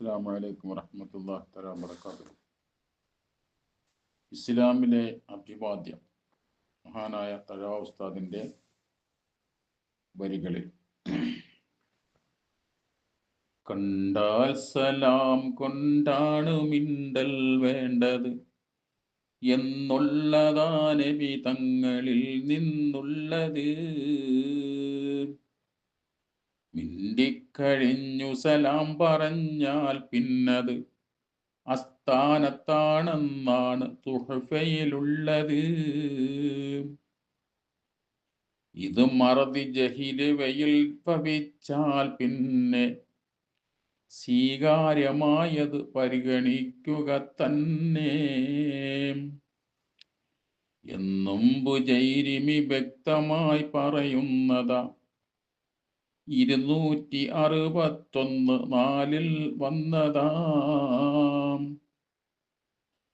അസ്സാം വലൈക്കും വറഹമത്തല്ലാ തല ഇസ്ലാമിലെ അഭിവാദ്യം മഹാനായ തഴാ ഉസ്താദിന്റെ വരികളിൽ. കണ്ടാൽ സലാം കൊണ്ടാണ് മിണ്ടൽ വേണ്ടത്. എന്നുള്ളതാനവി തങ്ങളിൽ നിന്നുള്ളത്. മിണ്ടിക്കഴിഞ്ഞു സലാം പറഞ്ഞാൽ പിന്നത് അസ്ഥാനത്താണെന്നാണ് തുഹഫയിലുള്ളത്. ഇത് മറതി ജഹിലുവയിൽ ഭവിച്ചാൽ പിന്നെ സ്വീകാര്യമായത് പരിഗണിക്കുക തന്നെ. എന്നും ബുജൈരിമി വ്യക്തമായി പറയുന്നതാ ഇരുന്നൂറ്റി അറുപത്തൊന്ന് നാലിൽ വന്നതാം.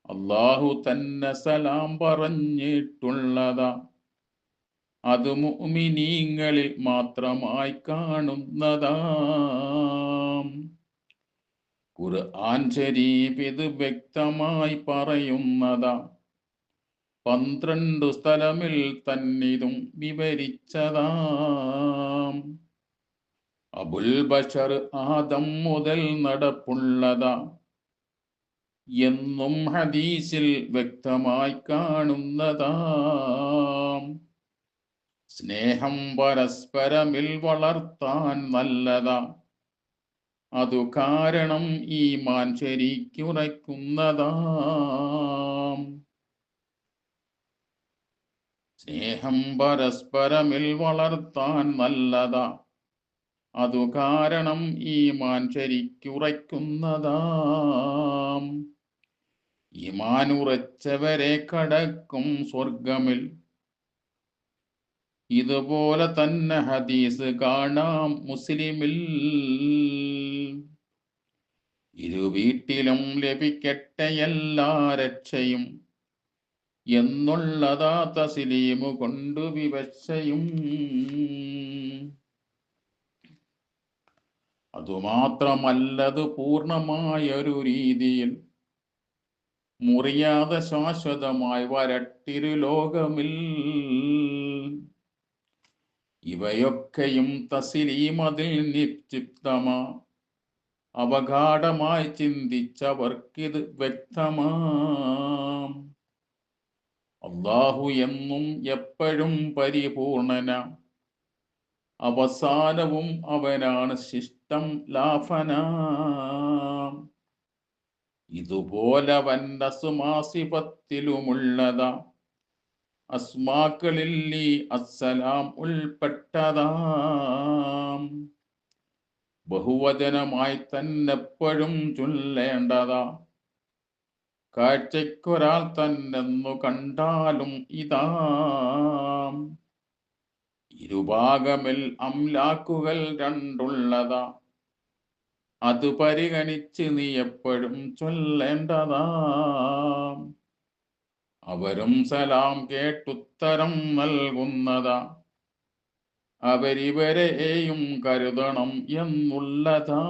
അള്ളാഹു തന്നെ സലാം പറഞ്ഞിട്ടുള്ളതാ. അത് മുമിനീങ്ങളിൽ മാത്രമായി കാണുന്നതാം. ഖുർആൻ ശരീഫ് ഇത് വ്യക്തമായി പറയുന്നതാ. പന്ത്രണ്ട് സ്ഥലമിൽ തന്നിതും വിവരിച്ചതാം. അബുൽ ബഷർ ആദം മുതൽ നടപ്പുള്ളതാ. എന്നും ഹദീസിൽ വ്യക്തമായി കാണുന്നതാം. സ്നേഹം പരസ്പരമിൽ വളർത്താൻ നല്ലതാ. അതു കാരണം ഈമാൻ ശരിക്കുറയ്ക്കുന്നതാം. സ്നേഹം പരസ്പരമിൽ വളർത്താൻ നല്ലതാ. അതു കാരണം ഈമാൻ ശരിക്കുറയ്ക്കുന്നതാം ഈമാൻ ഉറച്ചവരെ കടക്കും സ്വർഗമിൽ ഇതുപോലെ തന്നെ ഹദീസ് കാണാം മുസ്ലിമിൽ. ഇരു വീട്ടിലും ലഭിക്കട്ടെ എല്ലാ രക്ഷയും എന്നുള്ളതാ തസ്ലീമു കൊണ്ട് വിവശയും. അതുമാത്രമല്ലത് പൂർണമായൊരു രീതിയിൽ മുറിയാതെ ശാശ്വതമായി വരട്ടിരു ലോകമിൽ. ഇവയൊക്കെയും തസിലീമതിൽ നിക്ഷിപ്തമാ. അവഗാഠമായി ചിന്തിച്ചവർക്കിത് വ്യക്തമാം. അള്ളാഹു എന്നും എപ്പോഴും പരിപൂർണന. അവസാനവും അവനാണ് ശിഷ്ടം ലാഫനാം ഇതുപോലെ വന്നസുമാസിപത്തിലുമുള്ളതാ അസ്മാക്കളിൽ നീ അസ്സലാം ഉൾപ്പെട്ടതാം. ബഹുവചനമായി തന്നെപ്പോഴും ചൊല്ലേണ്ടതാ. കാഴ്ചയ്ക്കൊരാൾ തന്നെന്നു കണ്ടാലും ഇതാ. ഇരുഭാഗമിൽ അംലാക്കുകൾ രണ്ടുള്ളതാ. അത് പരിഗണിച്ച് നീ എപ്പോഴും ചൊല്ലേണ്ടതാ. അവരും സലാം കേട്ടുത്തരം നൽകുന്നതാ. അവരിവരെയും കരുതണം എന്നുള്ളതാ.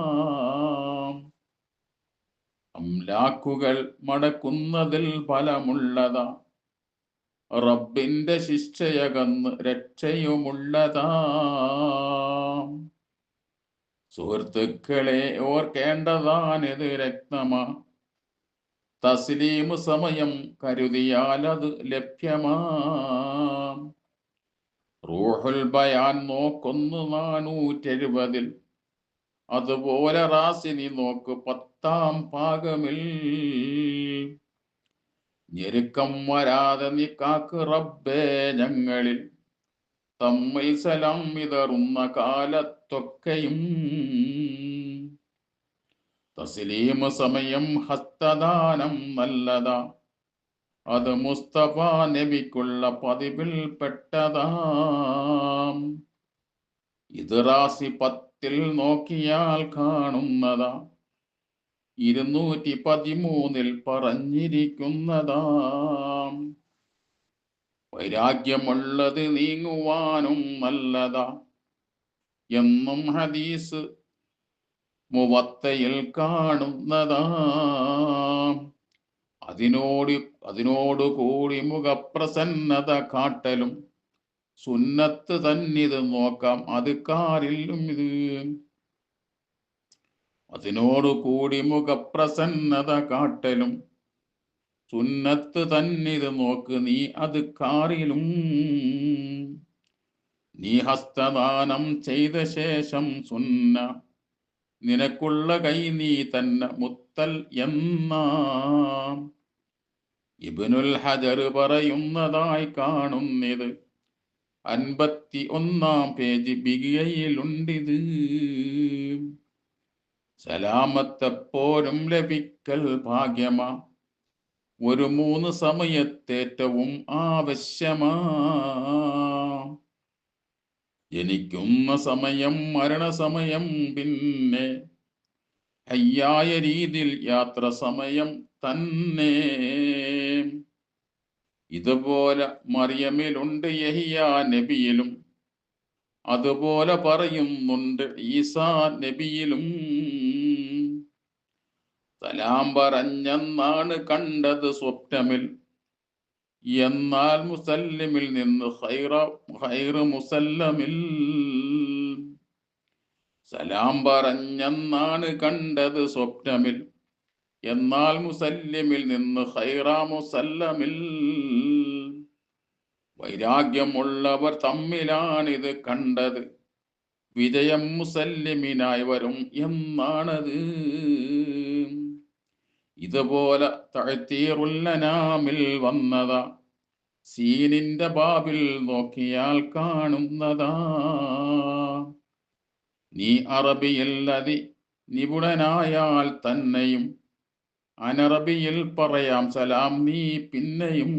അംലാക്കുകൾ മടക്കുന്നതിൽ ഫലമുള്ളതാ. റബ്ബിന്റെ ശിക്ഷയകന്ന് രക്ഷയുമുള്ളതാ. സുഹൃത്തുക്കളെ ഓർക്കേണ്ടതാണിത് രക്തമാ തസ്ലീമ് സമയം കരുതിയാൽ അത് റൂഹുൽ ബയാൻ നോക്കുന്നു നാനൂറ്റെഴുപതിൽ. അതുപോലെ റാസിനി നോക്ക് പത്താം പാകമിൽ. ഞെരുക്കം വരാതെ നീ കാക്ക് റബ്ബേ ഞങ്ങളിൽ. തമ്മിൽ സലം വിതറുന്ന കാലത്തൊക്കെയും. തസ്ലീം സമയം ഹസ്തദാനം നല്ലതാ. അത് മുസ്തഫ നബിക്കുള്ള പതിവിൽ പെട്ടതാം. ഇത് റാസി പത്തിൽ നോക്കിയാൽ കാണുന്നതാ. ഇരുന്നൂറ്റി പതിമൂന്നിൽ പറഞ്ഞിരിക്കുന്നതാം. വൈരാഗ്യമുള്ളത് നീങ്ങുവാനും നല്ലതാ എന്നും ഹദീസ് മുവത്തയിൽ കാണുന്നതാ. അതിനോട് അതിനോട് കൂടി മുഖപ്രസന്നത കാട്ടലും സുന്നത്ത് തന്നിത് നോക്കാം. അത് കാറിലും ഇത്. അതിനോട് കൂടി മുഖപ്രസന്നത കാട്ടലും. സുന്നത്ത് തന്നിത് നോക്ക് നീ അത് കാറിലും. നീ ഹസ്തദാനം ചെയ്ത ശേഷം സുന്ന നിനക്കുള്ള കൈ നീ തന്നെ മുത്തൽ എന്ന. ഇബിനുൽ ഹജർ പറയുന്നതായി കാണുന്നത്. അൻപത്തി ഒന്നാം പേജ് ബിഗയിലുണ്ടിത് സലാമത്തെപ്പോഴും ലഭിക്കൽ ഭാഗ്യമാ. ഒരു മൂന്ന് സമയത്തേറ്റവും ആവശ്യമാ. ജനിക്കുന്ന സമയം മരണസമയം പിന്നെ ഹയ്യായ രീതിയിൽ യാത്ര സമയം തന്നെ. ഇതുപോലെ മറിയമിലുണ്ട് യഹിയ നബിയിലും. അതുപോലെ പറയുന്നുണ്ട് ഈസാ നബിയിലും. സലാം പറഞ്ഞെന്നാണ് കണ്ടത് സ്വപ്നമിൽ. എന്നാൽ മുസല്ലിമിൽ നിന്ന് ഹൈറ മുസല്ലമിൽ. സലാം പറഞ്ഞെന്നാണ് കണ്ടത് സ്വപ്നമിൽ. എന്നാൽ മുസല്ലിമിൽ നിന്ന് ഹൈറ മുസല്ലമിൽ. വൈരാഗ്യമുള്ളവർ തമ്മിലാണിത് കണ്ടത്. വിജയം മുസല്ലിമിനായി വരും എന്നാണത്. ഇതുപോലെ തഴത്തീറുല്ലനാമിൽ വന്നതാ. സീനിന്റെ ബാബിൽ നോക്കിയാൽ കാണുന്നതാ. നീ അറബിയിൽ അതി നിപുണനായാൽ തന്നെയും അനറബിയിൽ പറയാം സലാം നീ പിന്നെയും.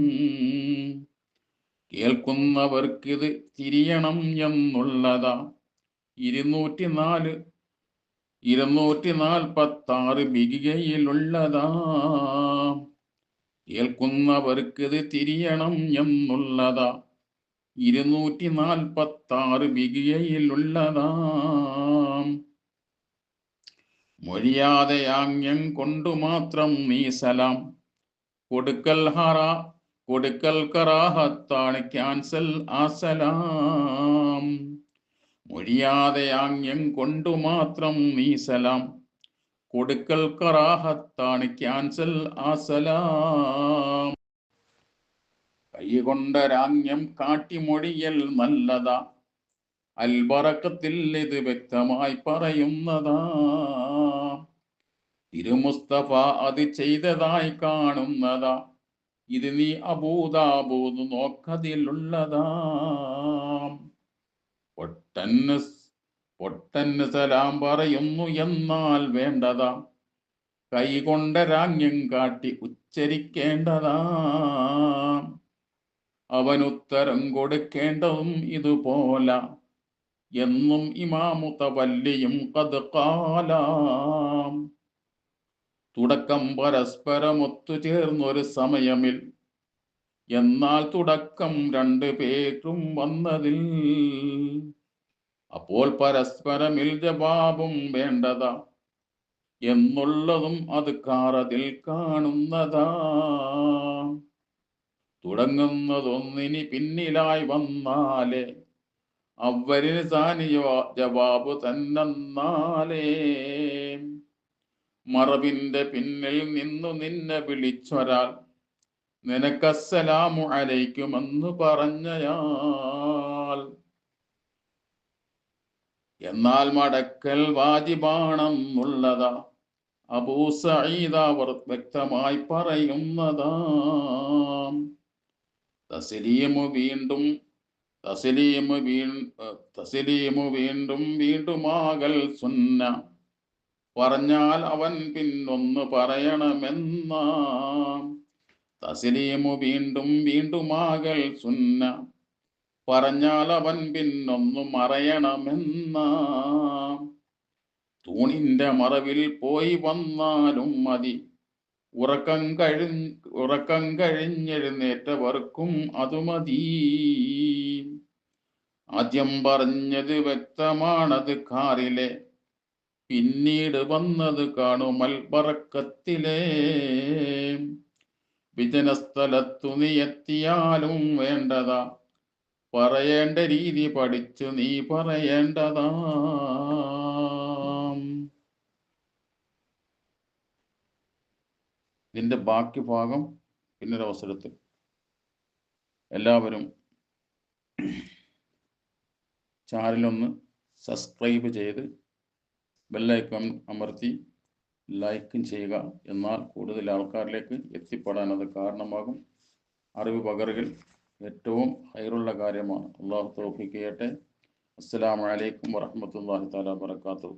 കേൾക്കുന്നവർക്കിത് തിരിയണം എന്നുള്ളതാ. ഇരുന്നൂറ്റി നാല് ഇരുന്നൂറ്റി നാൽപ്പത്തി ആറ് ബിഗികയിലുള്ളതാ ഇത് തിരിയണം എന്നുള്ളതാ. ഇരുന്നൂറ്റി നാൽപ്പത്തി ആറ് ബിഗികയിലുള്ളതാ മൊഴിയാതെ ആംഗ്യം കൊണ്ടു മാത്രം നീ സലാം. കൊടുക്കൽ ഹറ കൊടുക്കൽ കറാഹത്താണ് ക്യാൻസൽ ആസലാം മൊഴിയാതെ ആംഗ്യം കൊണ്ടു മാത്രം നീ സലാം കൊടുക്കൽ കറാഹത്താണ് ക്യാൻസൽ ആസലാം. കൈകൊണ്ടൊരാംഗ്യം കാട്ടിമൊഴിയൽ നല്ലതാ. അൽബറക്കത്തിൽ ഇത് വ്യക്തമായി പറയുന്നതാ. തിരുമുസ്തഫ അത് ചെയ്തതായി കാണുന്നതാ. ഇത് നീ അബൂതാബൂത് നോക്കതിലുള്ളതാ. പൊട്ടന്ന് പൊട്ടന്ന് സലാം പറയുന്നു എന്നാൽ വേണ്ടതാ. കൈകൊണ്ട രാജ്യം കാട്ടി ഉച്ചരിക്കേണ്ടതാ. അവനുത്തരം കൊടുക്കേണ്ടതും ഇതുപോല. എന്നും ഇമാമുത്തവല്ലിയും കത് കാലാം. തുടക്കം പരസ്പരം ഒത്തുചേർന്നൊരു സമയമിൽ. എന്നാൽ തുടക്കം രണ്ടു പേരും വന്നതിൽ അപ്പോൾ പരസ്പരമിൽ ജവാബും വേണ്ടതാ. എന്നുള്ളതും അത് കാറതിൽ കാണുന്നതാ. തുടങ്ങുന്നതൊന്നിനി പിന്നിലായി വന്നാലേ അവരിന് സാനി ജവാബ് തന്നെന്നാലേ. മറവിന്റെ പിന്നിൽ നിന്നു നിന്നെ വിളിച്ചൊരാൾ നിനക്കസ്സലാമു അലൈക്കുമെന്ന് പറഞ്ഞയാൾ. എന്നാൽ മടക്കൽ വാജിബാണെന്നുള്ളതാ അബൂ സഈദ വ്യക്തമായി പറയുന്നതാ. തസലീമു വീണ്ടും തസലീമു വീ തസലീമു വീണ്ടും വീണ്ടുമാകൽ സുന്ന. പറഞ്ഞാൽ അവൻ പിന്നൊന്ന് പറയണമെന്ന. തസലീമു വീണ്ടും വീണ്ടുമാകൽ സുന്ന. പറഞ്ഞാൽ അവൻ പിന്നൊന്നു മറയണമെന്ന. തൂണിന്റെ മറവിൽ പോയി വന്നാലും മതി. ഉറക്കം കഴി ഉറക്കം കഴിഞ്ഞെഴുന്നേറ്റവർക്കും അത് മതി. ആദ്യം പറഞ്ഞത് വ്യക്തമാണത് കാറിലെ. പിന്നീട് വന്നത് കാണുമൽ പറക്കത്തിലെ വിജനസ്ഥലത്തു നീ എത്തിയാലും വേണ്ടതാ. പറയേണ്ട രീതി പഠിച്ചു നീ പറയേണ്ടതാ. ഇതിന്റെ ബാക്കി ഭാഗം പിന്നൊരവസരത്തിൽ എല്ലാവരും ചാനലൊന്ന് സബ്സ്ക്രൈബ് ചെയ്ത് ബെല്ലൈക്കൺ അമർത്തി ലൈക്കും ചെയ്യുക. എന്നാൽ കൂടുതൽ ആൾക്കാരിലേക്ക് എത്തിപ്പെടാൻ അത് കാരണമാകും. അറിവ് പകരുകൽ ഏറ്റവും ഹൈറുള്ള കാര്യമാണ്. അള്ളാഹു തോഫിക്ക് ചെയ്യട്ടെ. അസ്സലാമു അലൈക്കും വറഹ്മത്തുള്ളാഹി തആല വബറകാതുഹു.